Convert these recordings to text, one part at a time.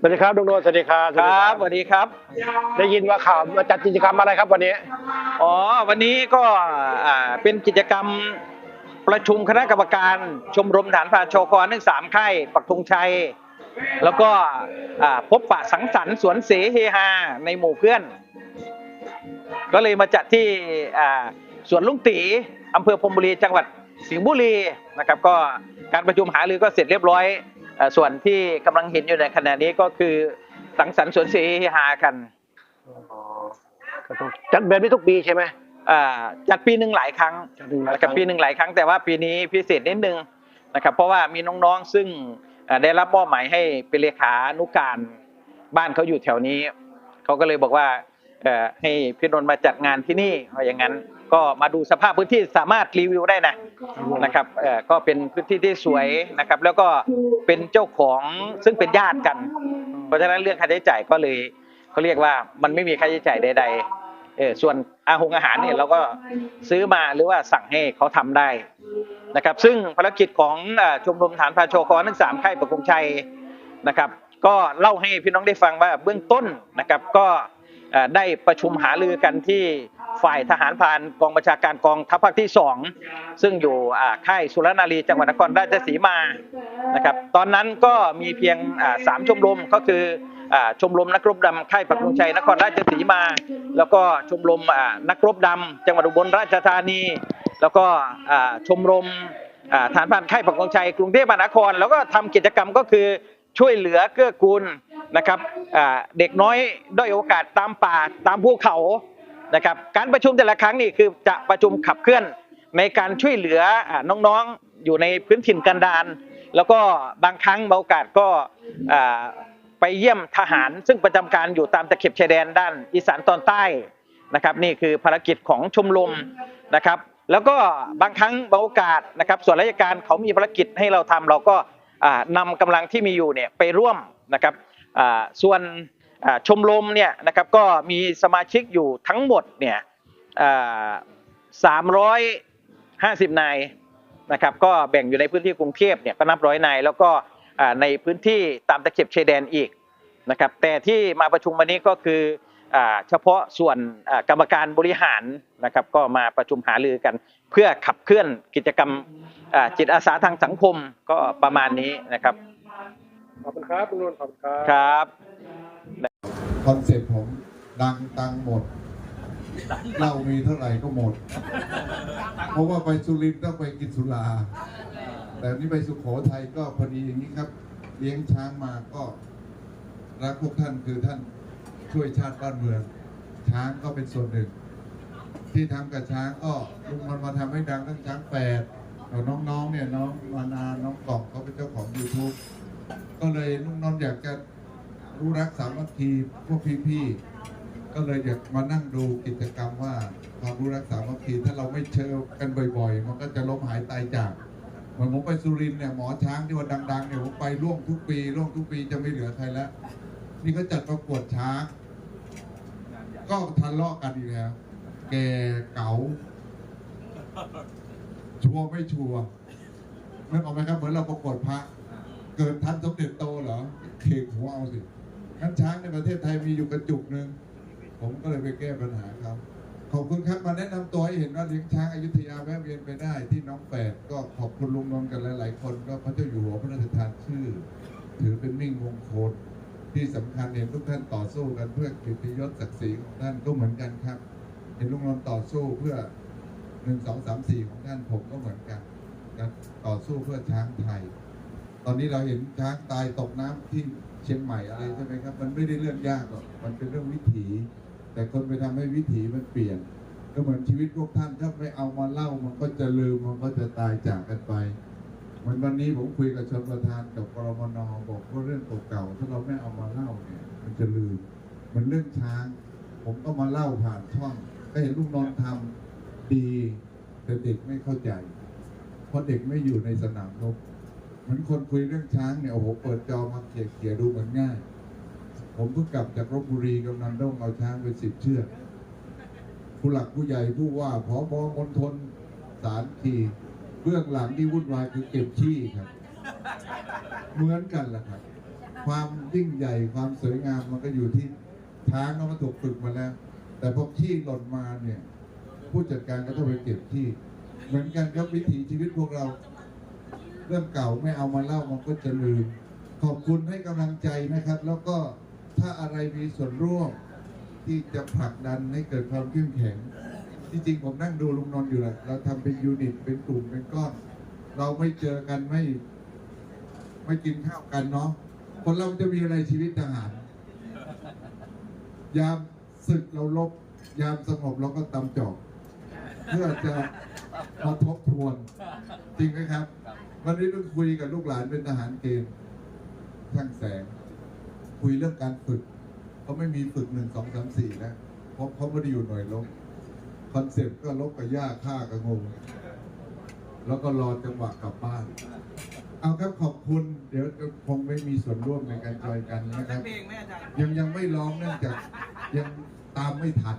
สวัสดีครับลุงโนนท์สวัสดีครับครับสวัสดีครับ ได้ยินว่าข่าวมาจัดกิจกรรมอะไรครับวันนี้ อ๋อวันนี้ก็อ่าเป็นกิจกรรมประชุมคณะกรรมการชมรมฐานพรานโชคอทั้งสามค่ายปักธงชัย แล้วก็อ่าพบปะสังสรรค์สวนเสเฮฮาในหมู่เพื่อน ก็เลยมาจัดที่อ่าสวนลุงตีอำเภอพรหมบุรีจังหวัดสิงห์บุรีนะครับก็การประชุมหารือก็เสร็จเรียบร้อยเอ่อ ส่วนที่กำลังเห็นอยู่ในขณะนี้ก็คือสังสรรค์สวนเสเฮฮากันก็ต้องจัดแบบนี้ทุกปีใช่ไหมอ่าจัดปีหนึ่งหลายครั้งจัดหนึ่งหลายคกัรั้บงปีหนึ่งหลายครั้งแต่ว่าปีนี้พิเศษนิดนึงนะครับเพราะว่ามีน้องๆซึ่งอ่าได้รับมอบหมายให้เป็นเลขานุการบ้านเขาอยู่แถวนี้เขาก็เลยบอกว่าเอ่อให้พี่นนท์มาจัดงานที่นี่ว่าอย่างนั้นก็มาดูสภาพพื้นที่สามารถรีวิวได้นะ นะครับเอ่อก็เป็นพื้นที่ที่สวยนะครับ แล้วก็เป็นเจ้าของซึ่งเป็นญาติกัน เพราะฉะนั้นเรื่องค่าใช้จ่ายก็เลยเขาเรียกว่ามันไม่มีค่าใช้จ่ายใด ๆ เออส่วนอาหงอาหารเนี่ยเราก็ซื้อมาหรือว่าสั่งให้เขาทำได้นะครับ ซึ่งภารกิจของอชมรมฐานพาโชคอทั้งสามค่ายประกงชัยนะครับ ก็เล่าให้พี่น้องได้ฟังว่าเบื้องต้นนะครับก็ได้ประชุมหารือกันที่ ฝ่ายทหารพรานกองบัญชาการกองทัพภาคที่สองซึ่งอยู่ค่ายสุรนารีจังหวัดนครราชสีมานะครับตอนนั้นก็มีเพียงสามชมรมก็คืออชมรมนักรบดำค่ายปักธงชัยนครราชสีมา แล้วก็ชมรมนักรบดำจังหวัดอุบลราชธานี แล้วก็ชมรมอ่าฐานพรานค่ายปักธงชัยกรุงเทพมหานคร แล้วก็ทำกิจกรรมก็คือช่วยเหลือเกื้อกูลนะครับเด็กน้อยด้อยโอกาสตามป่าตามภูเขา นะครับการประชุมแต่ละครั้งนี่คือจะประชุมขับเคลื่อนในการช่วยเหลือน้องๆอยู่ในพื้นถิ่นกันดารแล้วก็บางครั้งบางโอกาสก็ไปเยี่ยมทหาร ซึ่งประจำการอยู่ตามตะเข็บชายแดนด้านอีสานตอนใต้นะครับนี่คือภารกิจของชมรมนะครับ แล้วก็บางครั้งบางโอกาสนะครับ ส่วนราชการเขามีภารกิจให้เราทำเราก็อ่านำกำลังที่มีอยู่เนี่ยไปร่วมนะครับส่วน ชมรมเนี่ยนะครับก็มีสมาชิกอยู่ทั้งหมดเนี่ยสามร้อยห้าสิบนายนะครับก็แบ่งอยู่ในพื้นที่กรุงเทพเนี่ยก็นับร้อยนายแล้วก็อ่าในพื้นที่ตามตะเข็บชายแดนอีกนะครับแต่ที่มาประชุมวันนี้ก็คืออ่าเฉพาะส่วนอ่ากรรมการบริหารนะครับก็มาประชุมหารือกันเพื่อขับเคลื่อนกิจกรรมอ่าจิตอาสาทางสังคมก็ประมาณนี้นะครับขอบคุณครับลุงโนนท์ขอบคุณครับครับ คอนเซ็ปต์ผมดังตังหมดเหล้ามีเท่าไหร่ก็หมด เพราะว่าไปสุรินทร์ต้องไปกินสุรา แต่นี่ไปสุโขทัยก็พอดีอย่างนี้ครับ เลี้ยงช้างมาก็รักพวกท่านคือท่านช่วยชาติบ้านเมือง ช้างก็เป็นส่วนหนึ่ง ที่ทำกับช้างก็ลุงมันมาทำให้ดังทั้งช้างแปดแล้วน้องๆเนี่ยน้องมานาน้องกล่องเขาเป็นเจ้าของ YouTube ก็เลยลุงนนท์อยากจะ รู้รักสามัคคีพวกพี่ๆก็เลยอยากมานั่งดูกิจกรรมว่าความรู้รักสามัคคีถ้าเราไม่เชิญกันบ่อย ๆ มันก็จะล้มหายตายจากเหมือนผมไปสุรินเนี่ยหมอช้างที่ว่าดังๆเนี่ยผมไปร่วมทุกปีร่วมทุกปีจะไม่เหลือใครแล้ว นี่ก็จัดประกวดช้างก็ทะเลาะกันอีกแล้ว แกเก๋าชัวร์ไม่ชัวร์นึกออกไหมครับเหมือนเราประกวดพระ เกิดทันสมเด็จโตเหรอเคกหัวเอาสิ งั้นช้างในประเทศไทยมีอยู่กระจุกหนึ่งผมก็เลยไปแก้ปัญหาครับขอบคุณครับมาแนะนำตัวให้เห็นว่าเลี้ยงช้างอยุธยาแวะเวียนไปได้ที่น้องแปดก็ขอบคุณลุงนนท์กันหลาย ๆ คน ก็พระเจ้าอยู่หัวพระราชทานชื่อ ถือเป็นมิ่งมงคลที่สำคัญเห็นทุกท่านต่อสู้กันเพื่อกีติยศศักดิ์ศรีของท่านก็เหมือนกันครับ เห็นลุงนนท์ต่อสู้เพื่อหนึ่งสองสามสี่ของท่านผมก็เหมือนกันนะต่อสู้เพื่อช้างไทย ตอนนี้เราเห็นช้างตายตกน้ำที่ เชียงใหม่อะไรใช่ไหมครับ มันไม่ได้เรื่องยากหรอกมันเป็นเรื่องวิถี แต่คนไปทำให้วิถีมันเปลี่ยน ก็เหมือนชีวิตพวกท่านถ้าไม่เอามาเล่ามันก็จะลืมมันก็จะตายจากกันไปเหมือนวันนี้ผมคุยกับชนประธานกับกรมนบอกว่าเรื่องเก่าๆถ้าเราไม่เอามาเล่าเนี่ย มันจะลืมมือนเรื่องช้าง ผมก็มาเล่าผ่านช่องก็เห็นลูกนอนทำดีแต่เด็กไม่เข้าใจ เพราะเด็กไม่อยู่ในสนามรบ เหมือนคนคุยเรื่องช้างเนี่ยโอ้โหเปิดจอมาเขี่ยเขี่ยดูเหมือนง่าย ผมเพิ่งกลับจากลบบุรีกำนันต้องเอาช้างไปสิบเชือกผู้หลักผู้ใหญ่ผู้ว่าผอบอมณฑลสารทีเบื้องหลังที่วุ่นวายคือเก็บขี้ครับ เหมือนกันแหละครับ ความยิ่งใหญ่ความสวยงามมันก็อยู่ที่ช้างก็มาถูกฝึกมาแล้ว แต่พอขี้หล่นมาเนี่ย ผู้จัดการก็ต้องไปเก็บที่ เหมือนกันครับวิถีชีวิตพวกเรา เรื่องเก่าไม่เอามาเล่ามันก็จะลืมขอบคุณให้กำลังใจนะครับ แล้วก็ถ้าอะไรมีส่วนร่วมที่จะผลักดันให้เกิดความเข้มแข็งที่จริงผมนั่งดูลุงนนท์อยู่แหละเราทำเป็นยูนิตเป็นกลุ่มเป็นก้อน เราไม่เจอกันไม่ ไม่กินข้าวกันเนาะคนเราจะมีอะไรชีวิตทหาร ยามศึกเราลบ ยามสงบเราก็ตำจอกเพื่อจะมาทบทวน จริงไหมครับ วันนี้ต้องคุยกับลูกหลานเป็นทหารเกณฑ์ช่างแสง คุยเรื่องการฝึกเขาไม่มีฝึกหนึ่งสองสามสี่แล้วเพราะเขาไม่ได้อยู่หน่วยลบคอนเซ็ปต์ก็ลบกับหญ้าฆ่ากับงูแล้วก็รอจังหวะกลับบ้าน เอาครับขอบคุณ เดี๋ยวคงไม่มีส่วนร่วมในการจอยกันนะครับ ยังยังไม่ร้องเนื่องจากยังตามไม่ทัน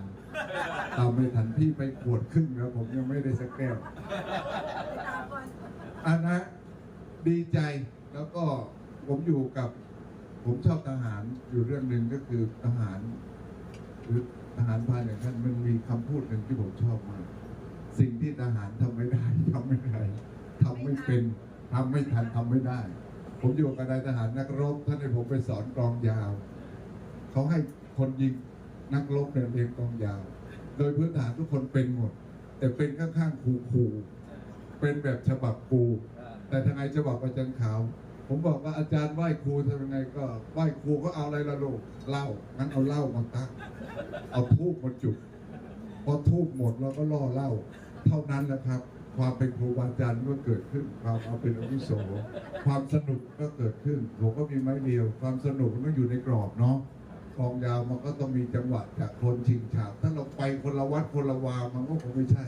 ตามไม่ทันพี่ไปขวดครึ่งแล้วผมยังไม่ได้สักแก้วอันนะ ดีใจแล้วก็ผมอยู่กับ ผมชอบทหารอยู่เรื่องหนึ่งก็คือทหารหรือทหารพรานอย่างท่านมันมีคำพูดหนึ่งที่ผมชอบมาก สิ่งที่ทหารทำไม่ได้ทำไม่ได้ทำไม่เป็นทำไม่ทันทำไม่ได้ ผมอยู่กับนายทหารนักรบท่านให้ผมไปสอนกองยาวเขาให้คนยิงนักรบเนี่ยเรียนกองยาว โดยพื้นฐานทุกคนเป็นหมด แต่เป็นข้างๆครูๆเป็นแบบฉบับครู แต่ทางไงฉบับอาจารย์ขาว ผมบอกว่าอาจารย์ไหว้ครูทำยังไงก็ไหว้ครูก็เอาอะไรละลูกเหล้างั้นเอาเหล้ามาตั้งเอาทูบมาจุดพอทูบหมดเราก็ล่อเหล้าเท่านั้นแหละครับ ความเป็นครูบาอาจารย์ก็เกิดขึ้น ความเอาเป็นอาวุโสความสนุกก็เกิดขึ้นผมก็มีไม้เดียว ความสนุกมันต้องอยู่ในกรอบเนาะกองยาวมันก็ต้องมีจังหวะจากคนชิงฉาบถ้าเราไปคนละวัดคนละวามันก็คงไม่ใช่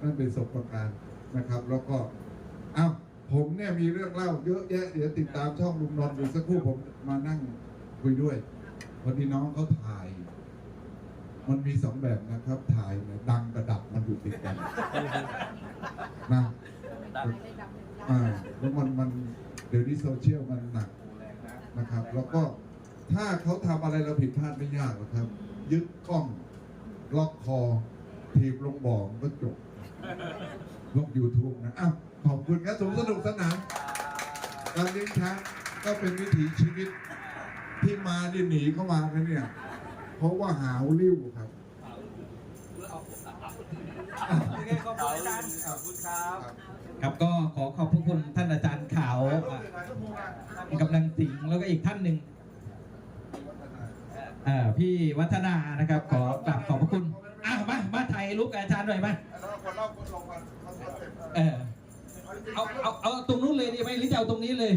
นั่นเป็นประสบการนะครับ แล้วก็อ้าว ผมเนี่ยมีเรื่องเล่าเยอะแยะเดี๋ยวติดตามช่องลุงนนท์อยู่สักครู่ผมมานั่งคุยด้วยพอดีน้องเขาถ่าย มันมีสองแบบนะครับ ถ่ายเนี่ยดังกระดับมันอยู่ติดกันนะอ่าแล้วมันมันเดี๋ยวนี้โซเชียลมันหนักนะครับ แล้วก็ถ้าเขาทำอะไรเราผิดพลาดไม่ยากหรอกครับ ยึดกล้องล็อกคอ ทีบลงบ่อมันก็จบลง YouTube นะอ้าว ขอบคุณครับสมสนุกสนานการเลี้ยงช้างก็เป็นวิถีชีวิตที่มาดิหนีเข้ามานะเนี่ย เพราะว่าหาวริ้วครับขอบคุณอาจารย์ขอบคุณครับ ครับก็ขอขอบพระคุณท่านอาจารย์ขาวอะกำลังสิงห์แล้วก็อีกท่านหนึ่งอ่าพี่วัฒนานะครับ ขอกราบขอบพระคุณอะมามาถ่ายรูปกับอาจารย์หน่อยมาเออ เอาเอาเอาตรงนู้นเลยดีไหมหรือจะเอาตรงนี้เลย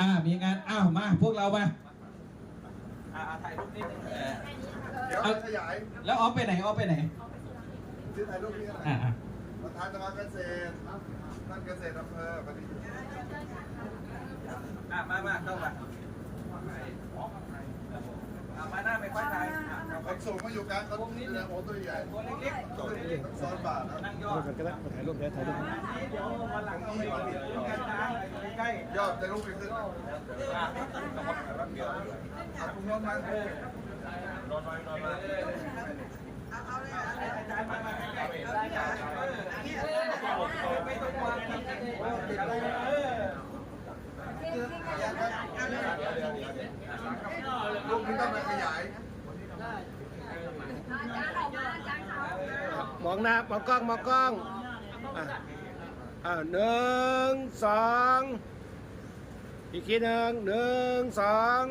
อ่ามีงานอ้าวมาพวกเรามาอ่าถ่ายรูปนิดนึงเดี๋ยวขยายแล้วออฟไปไหนออฟไปไหนชื่อถ่ายรูปนี้อ่าอ่าประธานสภาเกษตรท่านเกษตรอำเภอปฏิบัติอ่ามามาเข้ามาอ่า มาหน้าไม่ค่อยถ่ายอะผมส่งมาอยู่กลางเขานี่เลยโอ้ตัวใหญ่ตัวเล็กๆตัวเล็กต้องซ้อนบาทนะๆนั่งย่อรูปกันก็ได้มาถ่ายรูปเดี๋ยวถ่ายรูปอันนี้เดี๋ยววันหลังเราไปดูกันนะใกล้ยอดจะลุกไปขึ้นๆอะอะคุณนนท์มานอนมาอาจารย์มามาใกล้ๆได้ค่ะเออไม่ต้องวางกันเออ รูปนี้ต้องมาขยายมองหน้ามองกล้องมองกล้องอะอ่าหนึ่งสองอีกทีหนึ่งหนึ่งสอง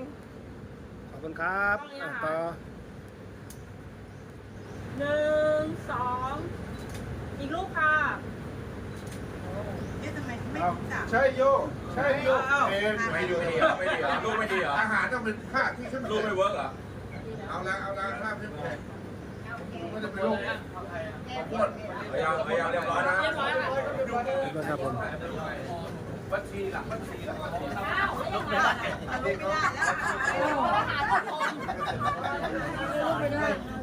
ขอบคุณครับอะต่อหนึ่งสองอีกรูปค่ะใช่โย ใช่โยไม่ดีเหรอไม่ดีเหรอรูปไม่ดีเหรออาหารต้องเป็นภาพที่ขึ้นรูปไม่เวิร์กเหรอเอาละเอาละภาพที่แข็งไม่จะเป็นโรคปวดพยายามพยายามเรียบร้อยนะเรียบร้อยค่ะนะครับผมบัญชีหลักบัญชีหลักบัญชี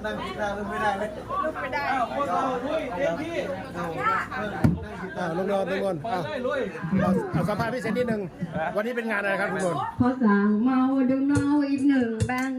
นั่งกินข้าวไม่ได้เลยอ้าวพวกเราด้วยเต็มที่ค่ะ อ่าลุงนนลุงนนอะเอาเอาสัมภาษณ์พิเซนนิดนึงวันนี้เป็นงานอะไรครับลุงนนพอสั่งเมาดื่มเหล้าอีกหนึ่งแบน